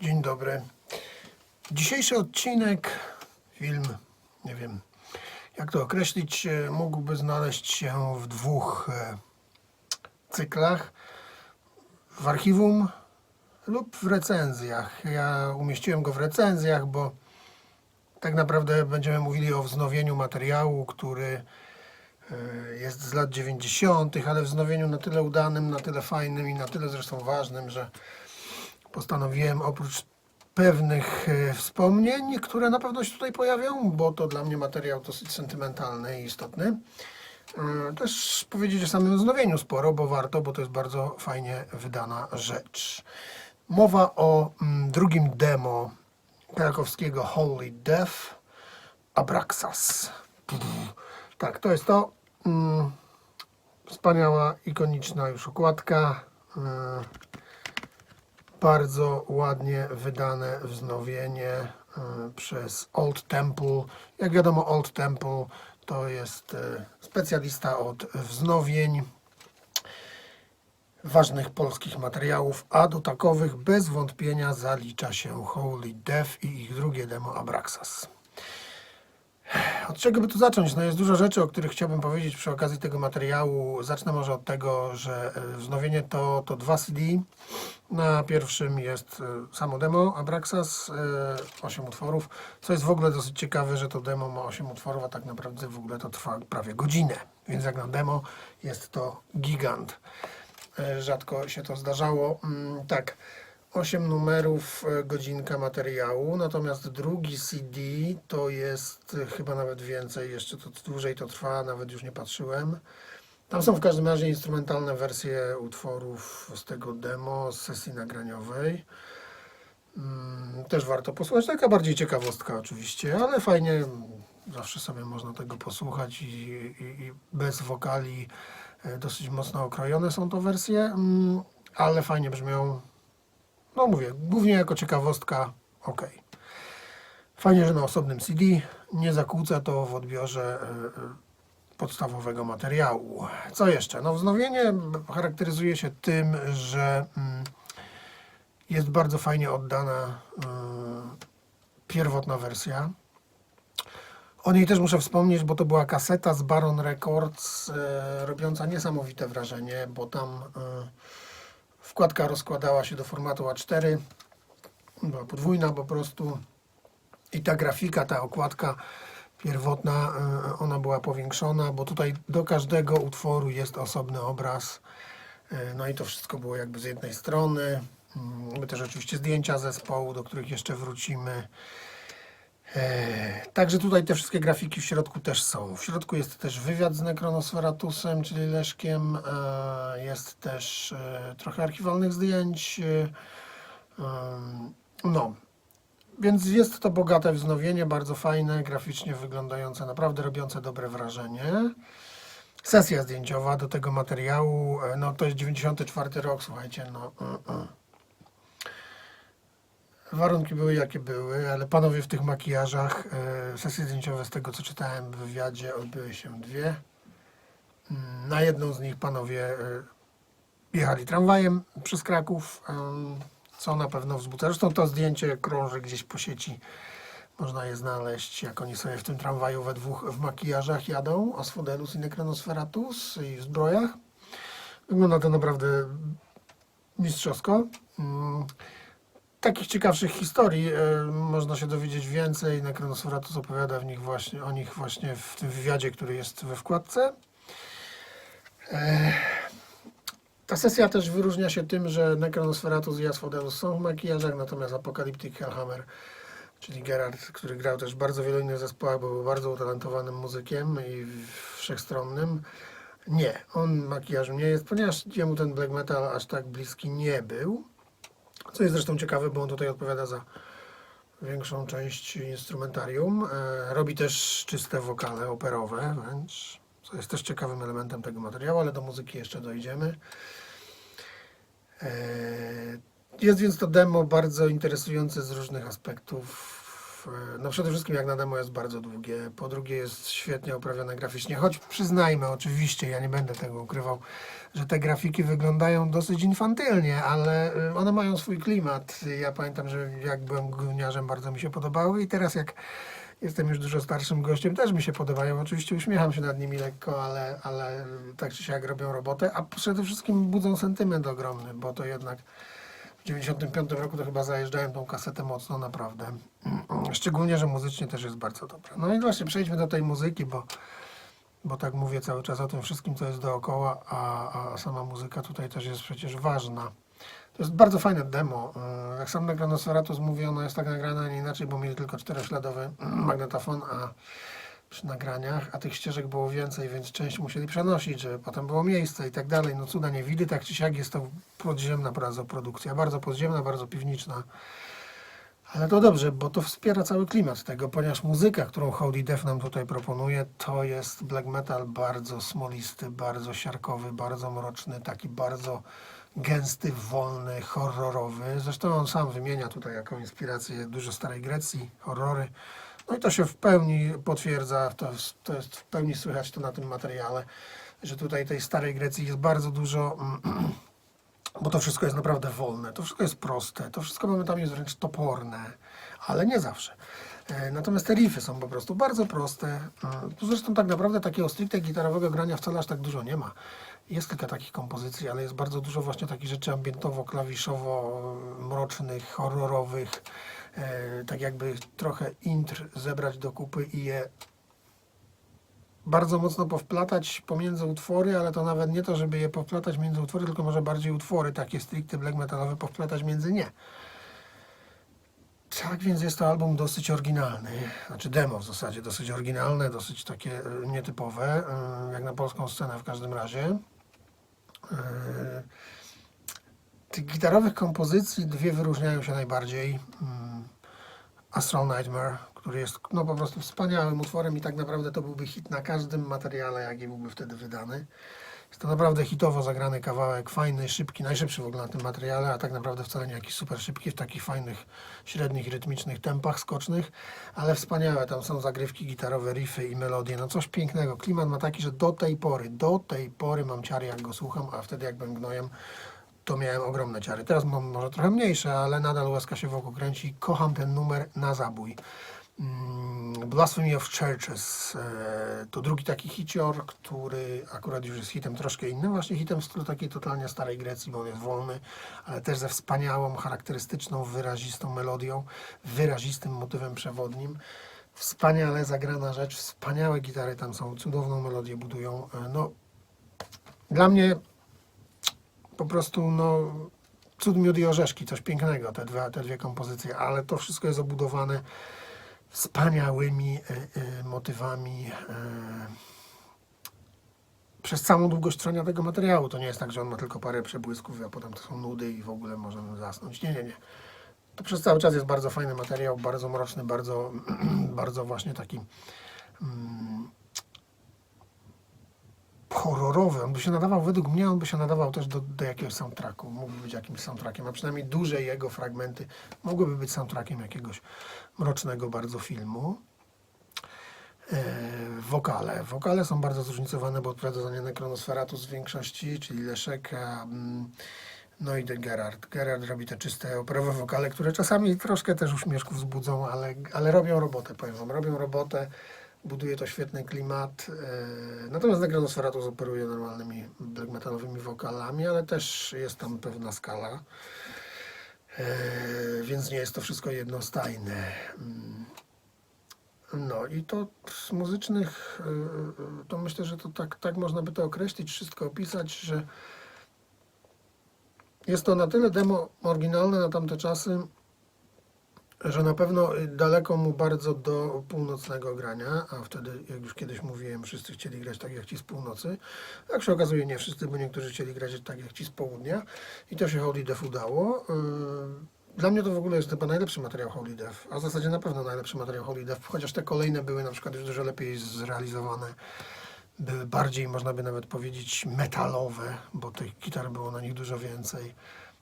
Dzień dobry. Dzisiejszy odcinek, film, nie wiem jak to określić, e, mógłby znaleźć się w dwóch e, cyklach. W archiwum lub w recenzjach. Ja umieściłem go w recenzjach, bo tak naprawdę będziemy mówili o wznowieniu materiału, który e, jest z lat 90., ale wznowieniu na tyle udanym, na tyle fajnym i na tyle zresztą ważnym, że postanowiłem oprócz pewnych e, wspomnień, które na pewno się tutaj pojawią, bo to dla mnie materiał dosyć sentymentalny i istotny. e, Też powiedzieć o samym wznowieniu sporo, bo warto, bo to jest bardzo fajnie wydana rzecz. Mowa o mm, drugim demo krakowskiego Holy Death Abraxas. Tak, to jest to. Mm, Wspaniała, ikoniczna już okładka. Bardzo ładnie wydane wznowienie e, przez Old Temple. Jak wiadomo, Old Temple to jest e, specjalista od wznowień ważnych polskich materiałów, a do takowych bez wątpienia zalicza się Holy Death i ich drugie demo Abraxas. Od czego by tu zacząć? No jest dużo rzeczy, o których chciałbym powiedzieć przy okazji tego materiału. Zacznę może od tego, że e, wznowienie to, to dwa CD. Na pierwszym jest e, samo demo Abraxas, 8 utworów. Co jest w ogóle dosyć ciekawe, że to demo ma 8 utworów, a tak naprawdę w ogóle to trwa prawie godzinę. Więc jak na demo jest to gigant. E, Rzadko się to zdarzało. Mm, Tak, 8 numerów, e, godzinka materiału, natomiast drugi CD to jest e, chyba nawet więcej, jeszcze to dłużej to trwa, nawet już nie patrzyłem. Tam są w każdym razie instrumentalne wersje utworów z tego demo, z sesji nagraniowej. Mm, Też warto posłuchać, taka bardziej ciekawostka oczywiście, ale fajnie, zawsze sobie można tego posłuchać i, i, i bez wokali e, dosyć mocno okrojone są to wersje, mm, ale fajnie brzmią, no mówię, głównie jako ciekawostka, ok. Fajnie, że na osobnym CD nie zakłóca to w odbiorze e, e, podstawowego materiału. Co jeszcze? No wznowienie charakteryzuje się tym, że mm, jest bardzo fajnie oddana e, pierwotna wersja. O niej też muszę wspomnieć, bo to była kaseta z Baron Records, robiąca niesamowite wrażenie, bo tam wkładka rozkładała się do formatu A4, była podwójna po prostu i ta grafika, ta okładka pierwotna, e, ona była powiększona, bo tutaj do każdego utworu jest osobny obraz. E, No i to wszystko było jakby z jednej strony. Mm, Były też oczywiście zdjęcia zespołu, do których jeszcze wrócimy. E, Także tutaj te wszystkie grafiki w środku też są. W środku jest też wywiad z Nekronosferatusem, czyli Leszkiem. E, Jest też e, trochę archiwalnych zdjęć. No, więc jest to bogate wznowienie, bardzo fajne, graficznie wyglądające, naprawdę robiące dobre wrażenie. Sesja zdjęciowa do tego materiału, no to jest 94 rok, słuchajcie, no. e, e. Warunki były jakie były, ale panowie w tych makijażach, e, sesje zdjęciowe z tego co czytałem w wywiadzie odbyły się dwie. Mm, Na jedną z nich panowie e, jechali tramwajem przez Kraków, em, co na pewno wzbudza. Zresztą to zdjęcie krąży gdzieś po sieci. Można je znaleźć, jak oni sobie w tym tramwaju we dwóch w makijażach jadą, Asphodelus i Necronosferatus i w zbrojach. Wygląda to naprawdę mistrzowsko. Takich ciekawszych historii e, można się dowiedzieć więcej. Necronosferatus opowiada w nich właśnie, o nich właśnie w tym wywiadzie, który jest we wkładce. Ta sesja też wyróżnia się tym, że Necronosferatus i Asphodelus są w makijażach, natomiast Apocalyptic Hellhammer, czyli Gerard, który grał też w bardzo wielu innych zespołach, był bardzo utalentowanym muzykiem i wszechstronnym. Nie, on makijażu nie jest, ponieważ jemu ten black metal aż tak bliski nie był. Co jest zresztą ciekawe, bo on tutaj odpowiada za większą część instrumentarium. E, Robi też czyste wokale operowe, wręcz, co jest też ciekawym elementem tego materiału, ale do muzyki jeszcze dojdziemy. E, Jest więc to demo bardzo interesujące z różnych aspektów. E, No przede wszystkim jak na demo jest bardzo długie, po drugie jest świetnie oprawione graficznie, choć przyznajmy oczywiście, ja nie będę tego ukrywał, że te grafiki wyglądają dosyć infantylnie, ale e, one mają swój klimat. Ja pamiętam, że jak byłem gówniarzem bardzo mi się podobały i teraz jak jestem już dużo starszym gościem, też mi się podobają. Oczywiście uśmiecham się nad nimi lekko, ale, ale tak czy siak robią robotę, a przede wszystkim budzą sentyment ogromny, bo to jednak 95 roku to chyba zajeżdżałem tą kasetę mocno, naprawdę. Szczególnie, że muzycznie też jest bardzo dobra. No i właśnie przejdźmy do tej muzyki, bo, bo tak mówię cały czas o tym wszystkim, co jest dookoła, a, a sama muzyka tutaj też jest przecież ważna. To jest bardzo fajne demo. E, Jak sam nagrano Sferatus mówi, ono jest tak nagrane, a nie inaczej, bo mieli tylko czterośladowy magnetofon, a przy nagraniach, a tych ścieżek było więcej, więc część musieli przenosić, żeby potem było miejsce i tak dalej. No cuda nie widy, tak czy siak jest to podziemna bardzo produkcja, bardzo podziemna, bardzo piwniczna. Ale to dobrze, bo to wspiera cały klimat tego, ponieważ muzyka, którą Holy Death nam tutaj proponuje, to jest black metal bardzo smolisty, bardzo siarkowy, bardzo mroczny, taki bardzo gęsty, wolny, horrorowy. Zresztą on sam wymienia tutaj jako inspirację dużo starej Grecji, horrory. No i to się w pełni potwierdza, to to jest w pełni słychać to na tym materiale, że tutaj tej starej Grecji jest bardzo dużo, bo to wszystko jest naprawdę wolne, to wszystko jest proste, to wszystko momentami jest wręcz toporne, ale nie zawsze. E, Natomiast te riffy są po prostu bardzo proste. E, Tu zresztą tak naprawdę takiego stricte gitarowego grania wcale aż tak dużo nie ma. Jest kilka takich kompozycji, ale jest bardzo dużo właśnie takich rzeczy ambientowo-klawiszowo-mrocznych, horrorowych. E, Tak jakby trochę intr zebrać do kupy i je bardzo mocno powplatać pomiędzy utwory, ale to nawet nie to, żeby je powplatać między utwory, tylko może bardziej utwory takie stricte black metalowe powplatać między nie. Tak więc jest to album dosyć oryginalny, znaczy demo w zasadzie dosyć oryginalne, dosyć takie e, nietypowe, e, jak na polską scenę w każdym razie. Tych gitarowych kompozycji dwie wyróżniają się najbardziej. Astral Nightmare, który jest no, po prostu wspaniałym utworem i tak naprawdę to byłby hit na każdym materiale, jaki byłby wtedy wydany. Jest to naprawdę hitowo zagrany kawałek, fajny, szybki, najszybszy w ogóle na tym materiale, a tak naprawdę wcale nie jakiś super szybki, w takich fajnych, średnich, rytmicznych tempach skocznych, ale wspaniałe, tam są zagrywki gitarowe, riffy i melodie, no coś pięknego. Klimat ma taki, że do tej pory, do tej pory mam ciary jak go słucham, a wtedy jak byłem gnojem, to miałem ogromne ciary. Teraz mam może trochę mniejsze, ale nadal łezka się wokół kręci. Kocham ten numer na zabój. Mm, Blasphemy of Churches e, to drugi taki hicior, który akurat już jest hitem troszkę innym, właśnie hitem w stylu takiej totalnie starej Grecji, bo on jest wolny, ale też ze wspaniałą, charakterystyczną, wyrazistą melodią, wyrazistym motywem przewodnim. Wspaniale zagrana rzecz, wspaniałe gitary tam są, cudowną melodię budują. E, No, dla mnie po prostu no, cud, miód i orzeszki, coś pięknego, te, dwa, te dwie kompozycje, ale to wszystko jest obudowane wspaniałymi e, e, motywami e, przez całą długość trwania tego materiału. To nie jest tak, że on ma tylko parę przebłysków, a potem to są nudy i w ogóle możemy zasnąć. Nie, nie, nie. To przez cały czas jest bardzo fajny materiał, bardzo mroczny, bardzo, bardzo właśnie taki mm, horrorowy. On by się nadawał, według mnie, on by się nadawał też do, do jakiegoś soundtracku. Mógłby być jakimś soundtrackiem, a przynajmniej duże jego fragmenty mogłyby być soundtrackiem jakiegoś mrocznego bardzo filmu. E, wokale. Wokale są bardzo zróżnicowane, bo odpowiada za nie Necronosferatus w większości, czyli Leszek, a, mm, no i Gerard. Gerard robi te czyste operowe wokale, które czasami troszkę też uśmieszków wzbudzą, ale, ale robią robotę, powiem wam. Robią robotę, buduje to świetny klimat. E, natomiast Necronosferatus operuje normalnymi black metalowymi wokalami, ale też jest tam pewna skala. E, więc nie jest to wszystko jednostajne. Mm. No i to z muzycznych, y, to myślę, że to tak, tak można by to określić, wszystko opisać, że jest to na tyle demo oryginalne na tamte czasy, że na pewno daleko mu bardzo do północnego grania, a wtedy, jak już kiedyś mówiłem, wszyscy chcieli grać tak jak ci z północy. Jak się okazuje, nie wszyscy, bo niektórzy chcieli grać tak jak ci z południa i to się Holy Death udało. Y, Dla mnie to w ogóle jest chyba najlepszy materiał Holy Death, a w zasadzie na pewno najlepszy materiał Holy Death, chociaż te kolejne były na przykład już dużo lepiej zrealizowane. Były bardziej, można by nawet powiedzieć, metalowe, bo tych gitar było na nich dużo więcej.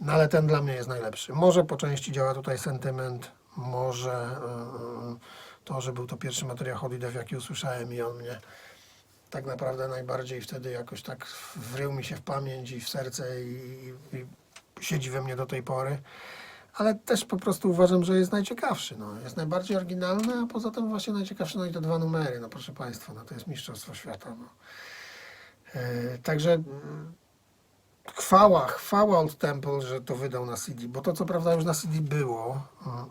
No ale ten dla mnie jest najlepszy. Może po części działa tutaj sentyment, może to, że był to pierwszy materiał Holy Dev, jaki usłyszałem i on mnie tak naprawdę najbardziej wtedy jakoś tak wrył mi się w pamięć i w serce i, i, siedzi we mnie do tej pory. Ale też po prostu uważam, że jest najciekawszy. No. Jest najbardziej oryginalny, a poza tym właśnie najciekawszy, no i te dwa numery, no proszę Państwa, no to jest Mistrzostwo Świata. No. E, także mm, chwała, chwała Old Temple, że to wydał na CD, bo to co prawda już na CD było,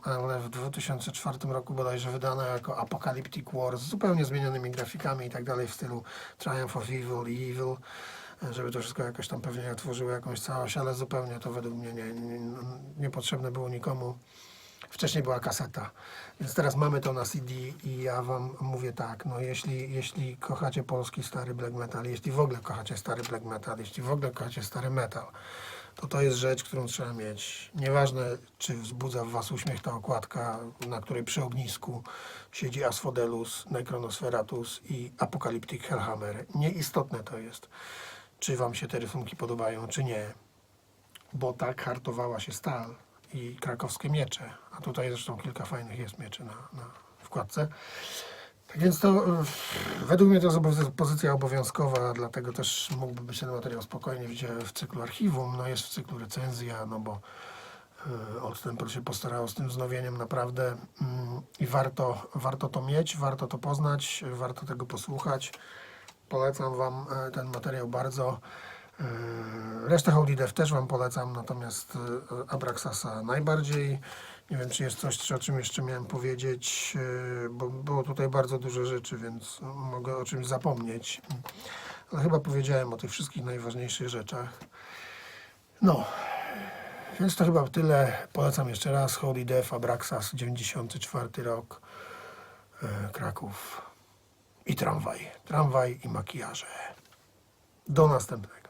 ale w 2004 roku bodajże wydano jako Apocalyptic War z zupełnie zmienionymi grafikami i tak dalej w stylu Triumph of Evil i Evil, żeby to wszystko jakoś tam pewnie otworzyło jakąś całość, ale zupełnie to według mnie nie, nie, niepotrzebne było nikomu. Wcześniej była kaseta, więc teraz mamy to na CD i ja wam mówię tak, no jeśli, jeśli kochacie polski stary black metal, jeśli w ogóle kochacie stary black metal, jeśli w ogóle kochacie stary metal, to to jest rzecz, którą trzeba mieć. Nieważne, czy wzbudza w was uśmiech ta okładka, na której przy ognisku siedzi Asphodelus, Necronosferatus i Apocalyptic Hellhammer. Nieistotne to jest, czy wam się te rysunki podobają, czy nie bo tak hartowała się stal i krakowskie miecze. A tutaj zresztą kilka fajnych jest mieczy na, na wkładce. Tak więc to według mnie to jest pozycja obowiązkowa, dlatego też mógłby być ten materiał spokojnie w cyklu archiwum. No jest w cyklu recenzja, no bo Old Temple się postarało z tym wznowieniem naprawdę mm, i warto, warto to mieć, warto to poznać, warto tego posłuchać. Polecam Wam e, ten materiał bardzo. E, Resztę Holy Dev też Wam polecam, natomiast e, Abraxasa najbardziej. Nie wiem, czy jest coś, o czym jeszcze miałem powiedzieć, e, bo było tutaj bardzo dużo rzeczy, więc mogę o czymś zapomnieć. Ale chyba powiedziałem o tych wszystkich najważniejszych rzeczach. No, więc to chyba tyle. Polecam jeszcze raz Holy Dev, Abraxas, 94 rok, Kraków i tramwaj. Tramwaj i makijaże. Do następnego.